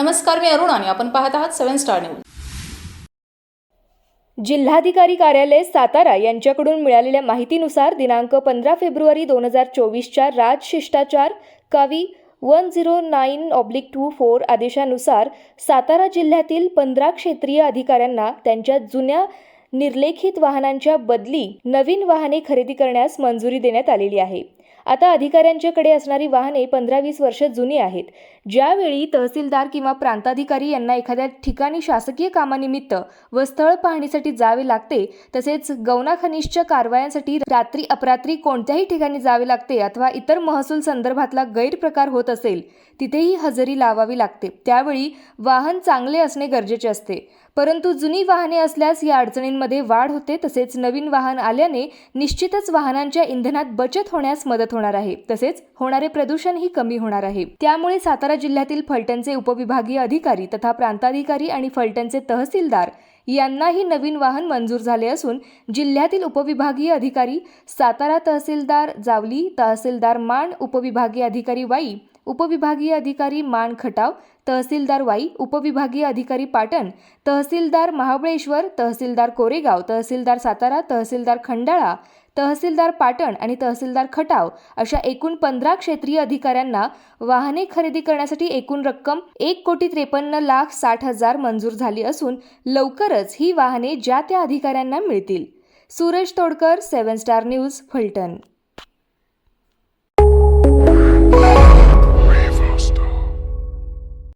नमस्कार मी अरुण आणि आपण पाहत आहात सेव्हन स्टार न्यूज. जिल्हाधिकारी कार्यालय सातारा यांच्याकडून मिळालेल्या माहितीनुसार दिनांक पंधरा फेब्रुवारी दोन हजार चोवीसच्या राजशिष्टाचार कावी one zero nine oblique two four आदेशानुसार सातारा जिल्ह्यातील पंधरा क्षेत्रीय अधिकाऱ्यांना त्यांच्या जुन्या निर्लेखित वाहनांच्या बदली नवीन वाहने खरेदी करण्यास मंजुरी देण्यात आलेली आहे. आता अधिकाऱ्यांच्याकडे असणारी वाहने पंधरा वीस वर्ष जुनी आहेत. ज्यावेळी तहसीलदार किंवा प्रांताधिकारी यांना एखाद्या ठिकाणी शासकीय कामानिमित्त व स्थळ पाहणीसाठी जावे लागते तसेच गौना खनिजच्या कारवायांसाठी रात्री अपरात्री कोणत्याही ठिकाणी जावे लागते अथवा इतर महसूल संदर्भातला गैरप्रकार होत असेल तिथेही हजेरी लावावी लागते. त्यावेळी वाहन चांगले असणे गरजेचे असते. परंतु जुनी वाहने असल्यास या अडचणींमध्ये वाढ होते तसेच नवीन वाहन आल्याने निश्चितच वाहनांच्या इंधनात बचत होण्यास मदत होणार आहे. तसेच होणारे प्रदूषणही कमी होणार आहे. त्यामुळे सातारा जिल्ह्यातील फलटणचे उपविभागीय अधिकारी तथा प्रांताधिकारी आणि फलटणचे तहसीलदार यांनाही नवीन वाहन मंजूर झाले असून जिल्ह्यातील उपविभागीय अधिकारी सातारा तहसीलदार जावली तहसीलदार माण उपविभागीय अधिकारी वाई उपविभागीय अधिकारी मान खटाव तहसीलदार वाई उपविभागीय अधिकारी पाटण तहसीलदार महाबळेश्वर तहसीलदार कोरेगाव तहसीलदार सातारा तहसीलदार खंडाळा तहसीलदार पाटण आणि तहसीलदार खटाव अशा एकूण पंधरा क्षेत्रीय अधिकाऱ्यांना वाहने खरेदी करण्यासाठी एकूण रक्कम एक कोटी त्रेपन्न लाख साठ हजार मंजूर झाली असून लवकरच ही वाहने ज्या त्या अधिकाऱ्यांना मिळतील. Suresh Todkar seven star news Phaltan.